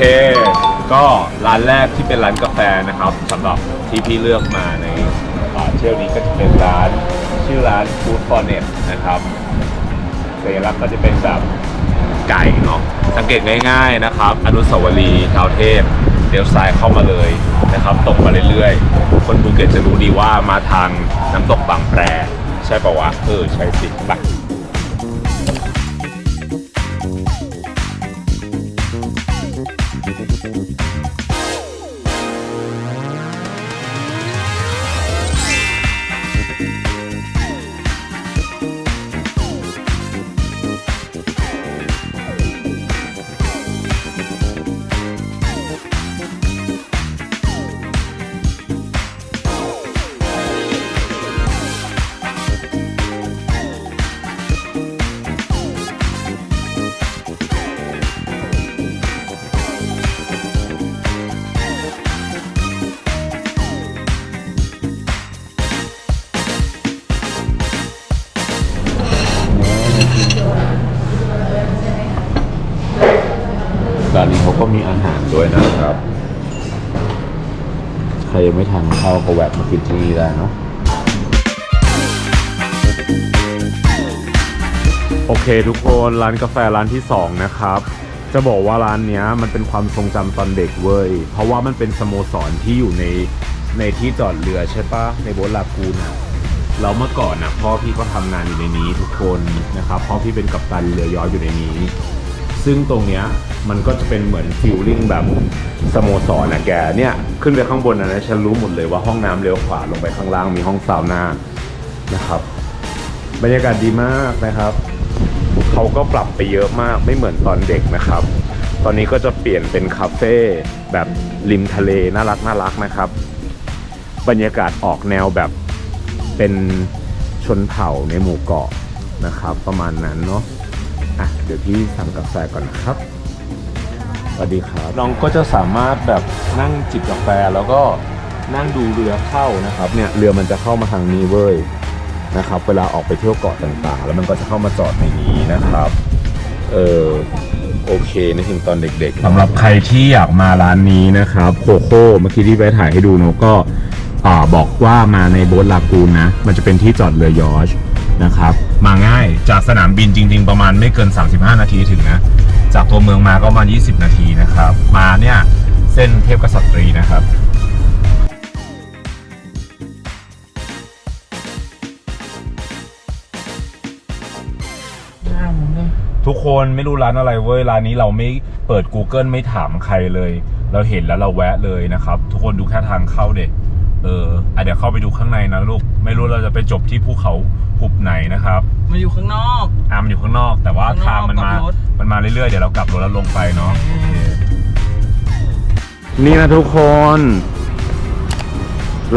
ค ก็ร้านแรกที่เป็นร้านกาแฟนะครับสำหรับที่พี่เลือกมาในเที่ยวนี้ก็จะเป็นร้านชื่อร้าน Food for Net นะครับสัญลักษณ์ก็จะเป็นแบบไก่เนาะสังเกตง่ายๆนะครับ อนุสาวรีย์ท้าวเทพเลี้ยวซ้ายเข้ามาเลยนะครับตรงมาเรื่อยๆ คนภูเก็ตจะรู้ดีว่ามาทางน้ำตกบางแปร ใช่ปะวะเออใช่สิไป หารด้วยนะครับ ใครยังไม่ทานข้าวก็แวะมากินที่นี่ได้เนาะโอเคทุกคนร้านกาแฟร้านที่ 2 นะครับ จะบอกว่าร้านเนี้ยมันเป็นความทรงจำตอนเด็กเว้ย เพราะว่ามันเป็นสโมสรที่อยู่ในในที่จอดเรือใช่ปะในโบสถ์ลากูนอะเราเมื่อก่อนนะพ่อพี่ก็ทำงานอยู่ในนี้ทุกคนนะครับพ่อพี่เป็นกัปตันเรือยอชต์อยู่ในนี้ ซึ่งตรงเนี้ยมันก็จะเป็นเหมือนฟิลลิ่งแบบสโมสรนะแกเนี่ยขึ้นไปข้างบนนะนะฉันรู้หมดเลยว่าห้องน้ำเลี้ยวขวาลงไปข้างล่างมีห้องซาวน่านะครับ บรรยากาศดีมากนะครับ เขาก็ปรับไปเยอะมากไม่เหมือนตอนเด็กนะครับ ตอนนี้ก็จะเปลี่ยนเป็นคาเฟ่แบบริมทะเลน่ารักน่ารักนะครับ บรรยากาศออกแนวแบบเป็นชนเผ่าในหมู่เกาะนะครับ ประมาณนั้นเนาะ อะเดี๋ยวพี่สั่งกาแฟก่อนนะครับสวัสดีครับน้องก็จะสามารถแบบนั่งจิบกาแฟแล้วก็นั่งดูเรือเข้านะครับเนี่ยเรือมันจะเข้ามาทางนี้เว้ยนะครับ เวลาออกไปเที่ยวเกาะต่างๆ แล้วมันก็จะเข้ามาจอดในนี้นะครับเออโอเคนึกถึงตอนเด็กๆสำหรับใครที่อยากมาร้านนี้นะครับโคโค่เมื่อกี้ที่ไปถ่ายให้ดูเนอะก็อ่าบอกว่ามาในโบ๊ทลากูนนะ มันจะเป็นที่จอดเรือยอชต์ นะครับ มาง่ายจากสนามบินจริง ๆ ประมาณไม่เกิน 35 นาทีถึงนะ จากตัวเมืองมาก็ประมาณ20 นาทีนะครับ มาเนี่ยเส้นเทพกษัตรีนะครับทุกคนไม่รู้ร้านอะไรเว้ยร้านนี้เราไม่เปิด Google ไม่ถามใครเลย เราเห็นแล้วเราแวะเลยนะครับ ทุกคนดูแค่ทางเข้าเด็ก เอออะเดี๋ยวเข้าไปดูข้างในนะลูก ไม่รู้เราจะไปจบที่ภูเขาหุบไหนนะครับมาอยู่ข้างนอกอะมันอยู่ข้างนอก แต่ว่าข้างนอกทางมันมากลับรถ มันมาเรื่อยๆ เดี๋ยวเรากลับรถแล้วลงไปเนาะโอเคนี่นะทุกคน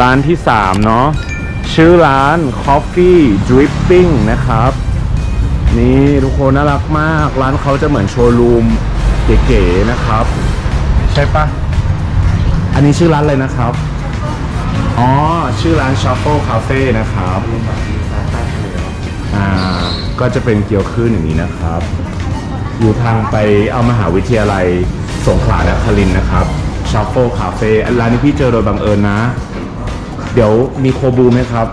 ร้านที่ 3 เนาะชื่อร้าน Coffee Dripping นะครับ นี่ทุกคนน่ารักมาก ร้านเขาจะเหมือนโชว์รูมเก๋ๆนะครับ ใช่ปะอันนี้ชื่อร้านอะไรนะครับ อ๋อ ชื่อร้าน Shuffle Cafe นะครับ อ่า ก็จะเป็นเกี๊ยวขึ้นอย่างนี้นะครับ อยู่ทางไปเอามหาวิทยาลัยสงขลานครินทร์นะครับ Shuffle Cafe อันร้านนี้พี่เจอโดยบังเอิญนะ เดี๋ยวมีโคบูไหมครับ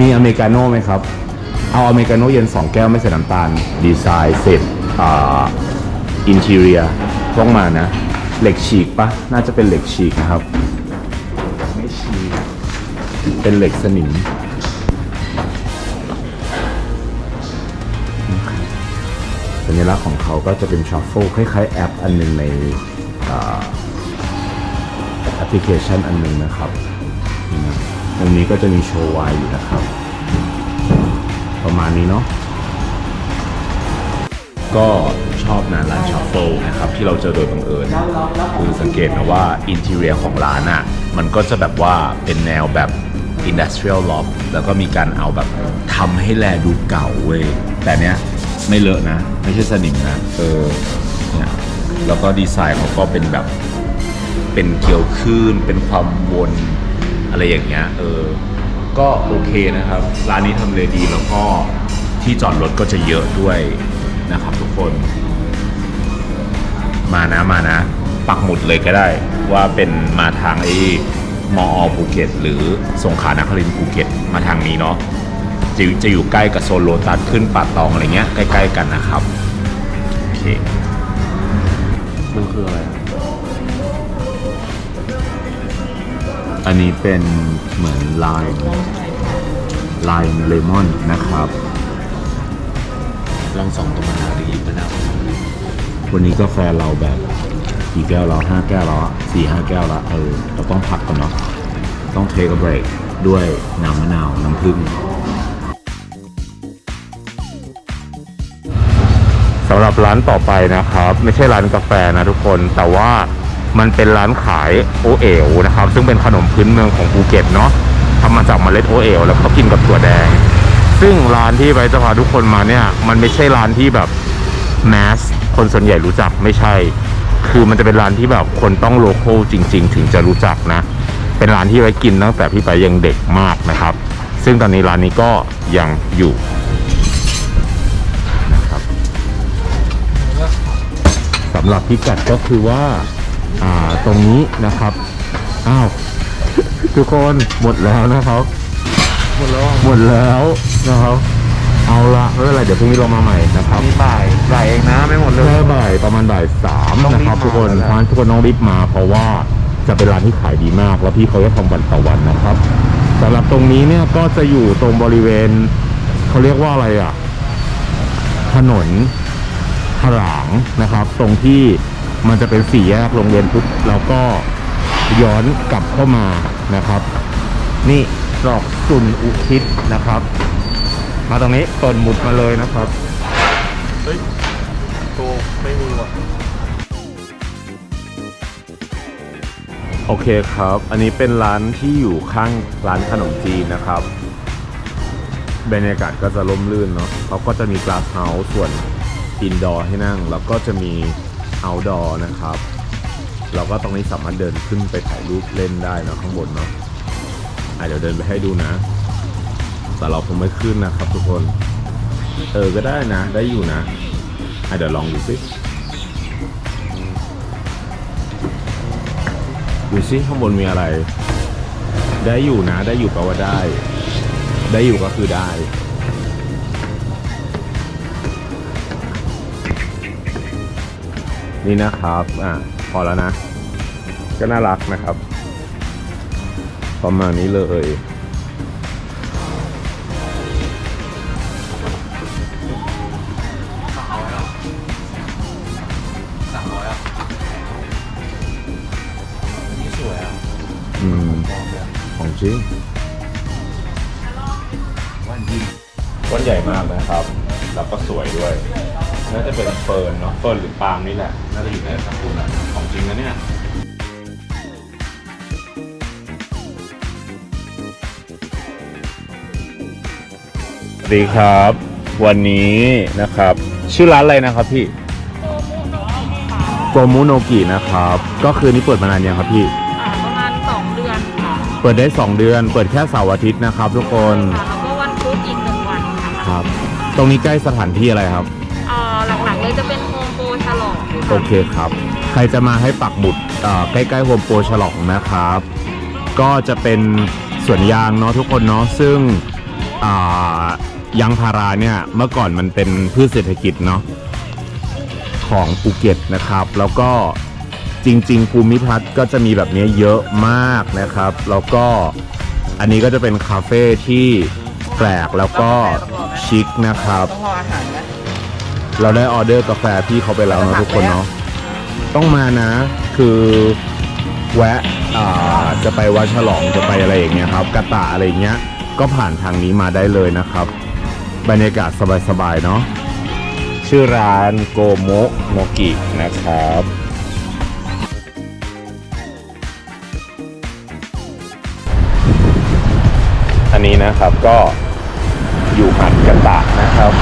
มีอเมริกาโน่ไหมครับ เอาอเมริกาโน่เย็น 2 แก้วไม่ใส่น้ำตาล ดีไซน์เสร็จ อ่า อินทีเรียต้องมานะ เหล็กฉีกปะน่าจะเป็นเหล็กฉีกนะครับ เป็นเหล็กสนิมสัญลักษณ์ของเขาก็จะเป็นชัฟเฟิลคล้ายๆแอปอันหนึงในอ่าแอปพลิเคชันอันหนึงนะครับนี่นะตรงนี้ก็จะมีโชว์ไวน์อยู่นะครับ ประมาณนี้เนาะก็ชอบนะร้านชัฟเฟิลนะครับที่เราเจอโดยบังเอิญคือสังเกตนะว่าอินทีเรียของร้านอะมันก็จะแบบว่าเป็นแนวแบบ Industrial Loft แล้วก็มีการเอาแบบทำให้แลดูเก่าเว้ย แต่เนี้ยไม่เลอะนะ ไม่ใช่สนิมนะ เออเนี่ยแล้วก็ดีไซน์เขาก็เป็นแบบเป็นเกลียวคลื่น เป็นความวนอะไรอย่างเงี้ย เออ ก็โอเคนะครับ ร้านนี้ทำเลดีแล้วก็ที่จอดรถก็จะเยอะด้วยนะครับทุกคน มานะมานะ ปักหมุดเลยก็ได้ว่าเป็นมาทางไอ้ มอภูเก็ต หรือสงขลานครินทร์ภูเก็ตมาทางนี้เนาะจะจะอยู่ใกล้กับโซนโลตัสขึ้นป่าตองอะไรเงี้ยใกล้ๆกันนะครับโอเคมันคืออะไร อันนี้เป็นเหมือนไลน์ไลน์เลมอนนะครับ ลองส่องตรงมะนาวดีมะนาววันนี้กาแฟเราแบบ กี่แก้วแล้วห้าแก้วแล้วสี่ห้าแก้วแล้วเออเราต้องพักก่อนเนาะต้องเทคเบรกด้วยน้ำมะนาวน้ำผึ้งสำหรับร้านต่อไปนะครับ ไม่ใช่ร้านกาแฟนะทุกคนแต่ว่ามันเป็นร้านขายโอเอ๋วนะครับ ซึ่งเป็นขนมพื้นเมืองของภูเก็ตเนาะทำมาจากเมล็ดโอเอ๋วแล้วเขากินกับถั่วแดง ซึ่งร้านที่ไบร์ทจะพาทุกคนมาเนี่ย มันไม่ใช่ร้านที่แบบแมสคนส่วนใหญ่รู้จักไม่ใช่ คือมันจะเป็นร้านที่แบบคนต้องโลโก้จริง ๆ ถึงจะรู้จักนะ เป็นร้านที่ไว้กินตั้งแต่พี่ไปยังเด็กมากนะครับ ซึ่งตอนนี้ร้านนี้ก็ยังอยู่นะครับสำหรับพิกัดก็คือว่าอ่าตรงนี้นะครับอ้าวทุกคนหมดแล้วนะครับ หมดแล้วหมดแล้วนะครับ เอาละไม่เป็นไรเดี๋ยวพรุ่งนี้เรามาใหม่นะครับมีบ่ายบ่ายเองนะไม่หมดเลยแค่บ่ายประมาณบ่ายสามต้องรีบนะครับทุกคนมาแล้วเพราะฉะนั้นทุกคนต้องรีบมา เพราะว่าจะเป็นร้านที่ขายดีมาก แล้วพี่เขาจะทำวันต่อวันนะครับสำหรับตรงนี้เนี่ยก็จะอยู่ตรงบริเวณเขาเรียกว่าอะไรอะ ถนนถลางนะครับ ตรงที่มันจะเป็นสี่แยกโรงเรียนปุ๊บแล้วก็ย้อนกลับเข้ามานะครับ นี่ตรอกสุนอุทิศนะครับ มาตรงนี้เปิดหมุดมาเลยนะครับ เฮ้ยตัวไม่มีว่ะโอเคครับ อันนี้เป็นร้านที่อยู่ข้างร้านขนมจีนนะครับ บรรยากาศก็จะร่มรื่นเนาะเขาก็จะมีก a า s เฮาส์ส่วนอินดอร์ให้นั่ง แล้วก็จะมีเอาดอร์นะครับ เราก็ตรงนี้สามารถเดินขึ้นไปถ่ายรูปเล่นได้เนอะข้างบนเนาะอะเดี๋ยวเดินไปให้ดูนะ แต่เราคงไม่ขึ้นนะครับทุกคน เออก็ได้นะ ได้อยู่นะอะเดี๋ยวลองดูสิดูซิข้างบนมีอะไร ได้อยู่นะ ได้อยู่แปลว่าได้ ได้อยู่ก็คือได้นี่นะครับ อะพอแล้วนะ ก็น่ารักนะครับ ประมาณนี้เลย อืมมองเลยของจริงวันยิงต้นใหญ่มากนะครับ แล้วก็สวยด้วย น่าจะเป็นเฟิร์นเนาะ เฟิร์นหรือปาล์มนี่แหละ น่าจะอยู่ในตระกูลอะของจริงนะเนี่ย สวัสดีครับ วันนี้นะครับ ชื่อร้านอะไรนะครับพี่โกมุโนกินะครับ ก็คือนี่เปิดมานานยังครับพี่ เปิดได้ 2 เดือน เปิดแค่เสาร์อาทิตย์นะครับ ทุกคนค่ะแล้วก็วันพุธอีกหนึ่งวันค่ะครับ ตรงนี้ใกล้สถานที่อะไรครับอ่าหลักๆเลยจะเป็นโฮมโปรฉลองโอเคครับ ใครจะมาให้ปักหมุดเอ่อใกล้ๆโฮมโปรฉลองนะครับ ก็จะเป็นสวนยางเนาะทุกคนเนาะซึ่งอ่ายางพาราเนี่ยเมื่อก่อนมันเป็นพืชเศรษฐกิจเนาะของภูเก็ตนะครับ แล้วก็ จริง ๆ ภูมิทัศน์ก็จะมีแบบนี้เยอะมากนะครับ แล้วก็อันนี้ก็จะเป็นคาเฟ่ที่แปลกแล้วก็ชิคนะครับ ต้องรออาหารนะเราได้ออเดอร์กาแฟพี่เขาไปแล้วนะทุกคนเนาะต้องมานะ คือแวะอ่าจะไปวัดฉลองจะไปอะไรอย่างเงี้ยครับกระตะอะไรอย่างเงี้ย ก็ผ่านทางนี้มาได้เลยนะครับ บรรยากาศสบายๆเนาะชื่อร้านโกโมโนกินะครับ นี้นะครับ ก็อยู่หาดกระตะนะครับ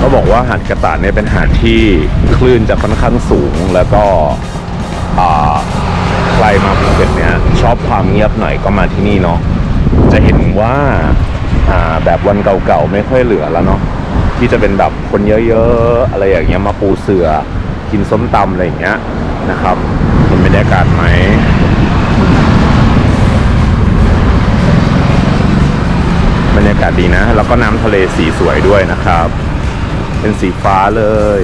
ก็บอกว่าหาดกระตะเนี่ยเป็นหาดที่คลื่นจะค่อนข้างสูงแล้วก็ใครมาภูเก็ตเนี่ยชอบความเงียบหน่อยก็มาที่นี่เนาะจะเห็นว่าอ่าแบบวันเก่าๆไม่ค่อยเหลือแล้วเนาะที่จะเป็นแบบคนเยอะๆอะไรอย่างเงี้ยมาปูเสือกินส้มตำอะไรอย่างเงี้ยนะครับเห็นบรรยากาศไหมากาศดีนะ แล้วก็น้ำทะเลสีสวยด้วยนะครับ เป็นสีฟ้าเลย